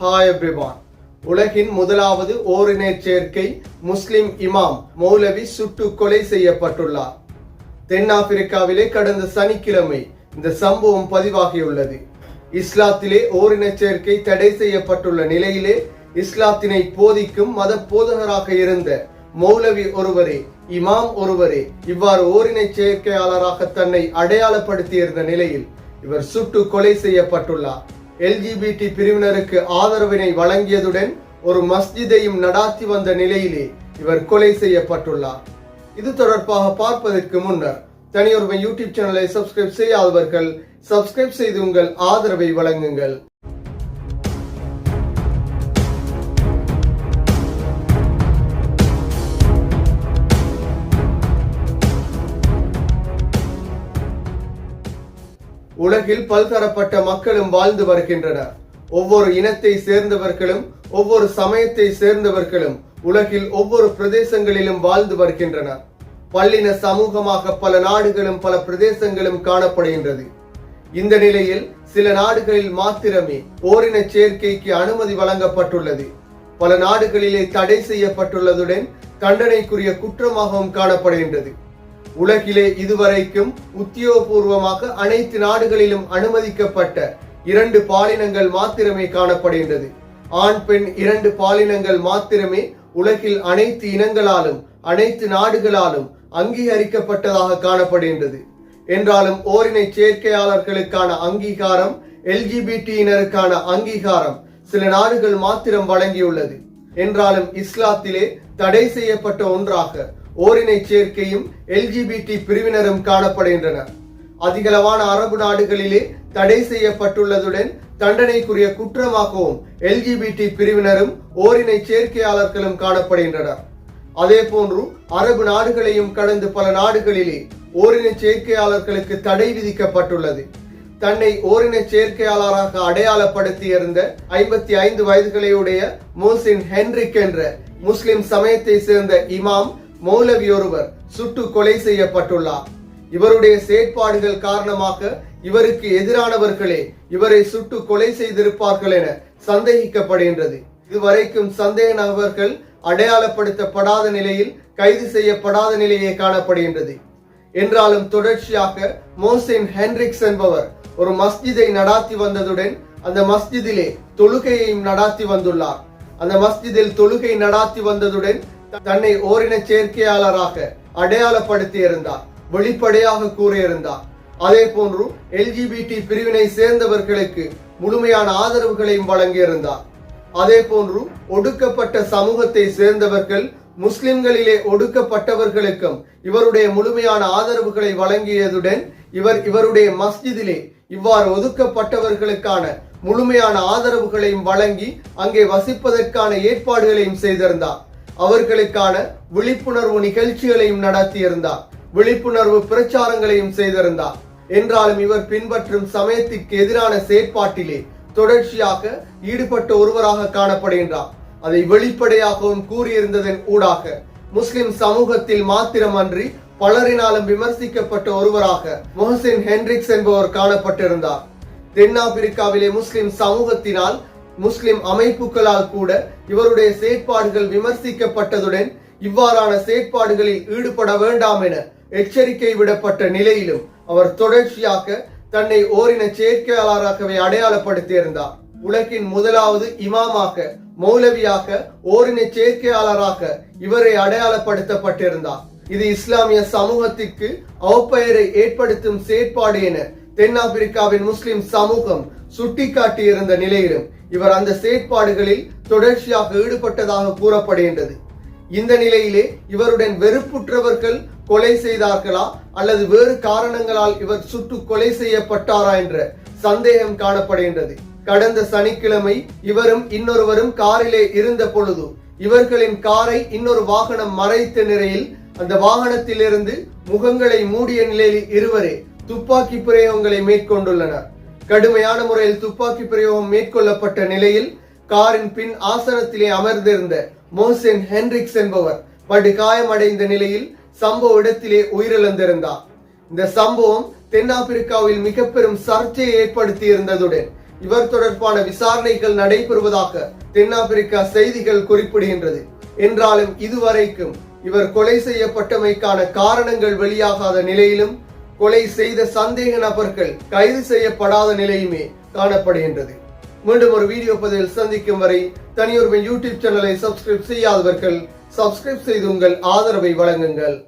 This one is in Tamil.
ஹாய் எவ்ரிவான் உலகின் முதலாவது ஓரினச் சேர்க்கை முஸ்லிம் இமாம் மௌலவி சுட்டு கொலை செய்யப்பட்டுள்ளார். தென்னாப்பிரிக்காவிலே கடந்த சனிக்கிழமை இந்த சம்பவம் பதிவாகியுள்ளது. இஸ்லாத்திலே ஓரினச் சேர்க்கை தடை செய்யப்பட்டுள்ள நிலையிலே இஸ்லாத்தினை போதிக்கும் மத போதகராக இருந்த மௌலவி ஒருவரே இமாம் ஒருவரே இவ்வாறு ஓரினச் சேர்க்கையாளராக தன்னை அடையாளப்படுத்தியிருந்த நிலையில் இவர் சுட்டு கொலை செய்யப்பட்டுள்ளார். எல்ஜிபிடி பிரிவினருக்கு ஆதரவினை வழங்கியதுடன் ஒரு மஸ்ஜிதையும் நடாத்தி வந்த நிலையிலே இவர் கொலை செய்யப்பட்டுள்ளார். இது தொடர்பாக பார்ப்பதற்கு முன்னர் தனியொருவன் யூடியூப் சேனலை சப்ஸ்கிரைப் செய்யாதவர்கள் சப்ஸ்கிரைப் செய்து உங்கள் ஆதரவை வழங்குங்கள். உலகில் பல்தரப்பட்ட மக்களும் வாழ்ந்து வருகின்றனர். ஒவ்வொரு இனத்தை சேர்ந்தவர்களும் ஒவ்வொரு சமயத்தை சேர்ந்தவர்களும் உலகில் ஒவ்வொரு பிரதேசங்களிலும் வாழ்ந்து வருகின்றனர். பல்லின சமூகமாக பல நாடுகளும் பல பிரதேசங்களும் காணப்படுகின்றது. இந்த நிலையில் சில நாடுகளில் மாத்திரமே ஓரின சேர்க்கைக்கு அனுமதி வழங்கப்பட்டுள்ளது. பல நாடுகளிலே தடை செய்யப்பட்டுள்ளதுடன் தண்டனைக்குரிய குற்றமாகவும் காணப்படுகின்றது. உலகிலே இதுவரைக்கும் உத்தியோகபூர்வமாக அனைத்து நாடுகளிலும் அனுமதிக்கப்பட்ட இரண்டு பாலினங்கள் மாத்திரமே காணப்படுகின்றது. ஆண் பெண் இரண்டு பாலினங்கள் மாத்திரமே உலகில் அனைத்து இனங்களாலும் அனைத்து நாடுகளாலும் அங்கீகரிக்கப்பட்டதாக காணப்படுகின்றது. என்றாலும் ஓரினை சேர்க்கையாளர்களுக்கான அங்கீகாரம் எல்ஜிபிடியினருக்கான அங்கீகாரம் சில நாடுகள் மாத்திரம் வழங்கியுள்ளது. என்றாலும் இஸ்லாத்திலே தடை செய்யப்பட்ட ஒன்றாக ஓரினை சேர்க்கையும் எல்ஜிபிடி பிரிவினரும் காணப்படுகின்றனர் அதிகளவான அரபு நாடுகளிலே தடை செய்யப்பட்டுள்ளதுடன் தண்டனைக்குரிய குற்றமாகவும் எல்ஜிபிடி பிரிவினரும் ஓரினை சேர்க்கையாளர்களும் காணப்படுகின்றனர். அதே போன்று அரபு நாடுகளையும் கடந்து பல நாடுகளிலே ஓரின சேர்க்கையாளர்களுக்கு தடை விதிக்கப்பட்டுள்ளது. தன்னை ஓரின சேர்க்கையாளராக அடையாளப்படுத்தியிருந்த ஐம்பத்தி ஐந்து வயதுகளையுடைய மோசின் ஹென்ரிக் என்ற முஸ்லிம் சமயத்தை சேர்ந்த இமாம் மௌலவி ஒருவர் சுட்டு கொலை செய்யப்பட்டுள்ளார். இவருடைய செயற்பாடுகள் காரணமாக இவருக்கு எதிரானவர்களே இவரை சுட்டு கொலை செய்திருப்பார்கள் என சந்தேகிக்கப்படுகின்றது. இதுவரைக்கும் சந்தேக நபர்கள் அடையாளப்படுத்தப்படாத நிலையில் கைது செய்யப்படாத நிலையே காணப்படுகின்றது. என்றாலும் தொடர்ச்சியாக மோசின் ஹென்ரிக்ஸ் என்பவர் ஒரு மஸ்ஜிதை நடாத்தி வந்ததுடன் அந்த மஸ்ஜிதிலே தொழுகையையும் நடாத்தி வந்துள்ளார். அந்த மஸ்ஜிதில் தொழுகை நடாத்தி வந்ததுடன் தன்னை ஓரின சேர்க்கையாளராக அடையாளப்படுத்தி இருந்தார் வெளிப்படையாக கூறியிருந்தார். அதே போன்று எல்ஜிபிடி பிரிவினை சேர்ந்தவர்களுக்கு முழுமையான ஆதரவுகளையும் வழங்கியிருந்தார். அதே போன்று ஒடுக்கப்பட்ட சமூகத்தை சேர்ந்தவர்கள் முஸ்லிம்களிலே ஒடுக்கப்பட்டவர்களுக்கும் இவருடைய முழுமையான ஆதரவுகளை வழங்கியதுடன் இவர் இவருடைய மஸ்ஜிதிலே இவ்வாறு ஒதுக்கப்பட்டவர்களுக்கான முழுமையான ஆதரவுகளையும் வழங்கி அங்கே வசிப்பதற்கான ஏற்பாடுகளையும் செய்திருந்தார். அவர்களுக்கான விழிப்புணர்வு நிகழ்ச்சிகளையும் நடத்தியிருந்தார். விழிப்புணர்வு பிரச்சாரங்களையும் செய்திருந்தார். என்றாலும் இவர் பின்பற்றும் சமயத்திற்கு எதிரான செயற்பாட்டிலே தொடர்ச்சியாக ஈடுபட்ட ஒருவராக காணப்படுகின்றார். அதை வெளிப்படையாகவும் கூறியிருந்ததன் ஊடாக முஸ்லிம் சமூகத்தில் மாத்திரமன்றி பலரினாலும் விமர்சிக்கப்பட்ட ஒருவராக மொஹசின் ஹென்ரிக்ஸ் என்பவர் காணப்பட்டிருந்தார். தென்னாப்பிரிக்காவிலே முஸ்லிம் சமூகத்தினால் முஸ்லிம் அமைப்புகளால் கூட இவருடைய செயற்பாடுகள் விமர்சிக்கப்பட்டதுடன் இவ்வாறான செயற்பாடுகளில் ஈடுபட வேண்டாம் என எச்சரிக்கை விடப்பட்ட நிலையிலும் அவர் தொடர்ச்சியாக தன்னை ஓரின செயற்கையாளராகவே அடையாளப்படுத்தியிருந்தார். உலகின் முதலாவது இமாமாக மௌலவியாக ஓரின செயற்கையாளராக இவரை அடையாளப்படுத்தப்பட்டிருந்தார். இது இஸ்லாமிய சமூகத்திற்கு அவப்பெயரை ஏற்படுத்தும் செயற்பாடு என தென்னாப்பிரிக்காவின் முஸ்லிம் சமூகம் சுட்டிக்காட்டியிருந்த நிலையிலும் இவர் அந்த செயற்பாடுகளில் தொடர்ச்சியாக ஈடுபட்டதாக கூறப்படுகின்றது. இந்த நிலையிலே இவருடன் வெறுப்புற்றவர்கள் கொலை செய்தார்களா அல்லது வேறு காரணங்களால் இவர் சுட்டு கொலை செய்யப்பட்டாரா என்ற சந்தேகம் காணப்படுகின்றது. கடந்த சனிக்கிழமை இவரும் இன்னொருவரும் காரிலே இருந்த பொழுது இவர்களின் காரை இன்னொரு வாகனம் மறைத்த நிலையில் அந்த வாகனத்திலிருந்து முகங்களை மூடிய நிலையில் இருவரே துப்பாக்கி பிரயோகங்களை மேற்கொண்டுள்ளனர். கடுமையான முறையில் துப்பாக்கி பிரயோகம் மேற்கொள்ளப்பட்ட நிலையில் காரின் பின் ஆசனத்திலே அமர்ந்திருந்த மோசன் ஹென்ரிக்ஸ் என்பவர் படு காயமடைந்த நிலையில் சம்பவ இடத்திலே உயிரிழந்திருந்தார். இந்த சம்பவம் தென்னாப்பிரிக்காவில் மிக பெரும் சர்ச்சையை ஏற்படுத்தி இருந்ததுடன் இவர் தொடர்பான விசாரணைகள் நடைபெறுவதாக தென்னாப்பிரிக்கா செய்திகள் குறிப்பிடுகின்றது. என்றாலும் இதுவரைக்கும் இவர் கொலை செய்யப்பட்டமைக்கான காரணங்கள் வெளியாகாத நிலையிலும் கொலை செய்த சந்தேக நபர்கள் கைது செய்யப்படாத நிலையுமே காணப்படுகின்றது. மீண்டும் ஒரு வீடியோ பதிவில் சந்திக்கும் வரை தனியொருவன் யூடியூப் சேனலை சப்ஸ்கிரைப் செய்யாதவர்கள் சப்ஸ்கிரைப் செய்து உங்கள் ஆதரவை வழங்குங்கள்.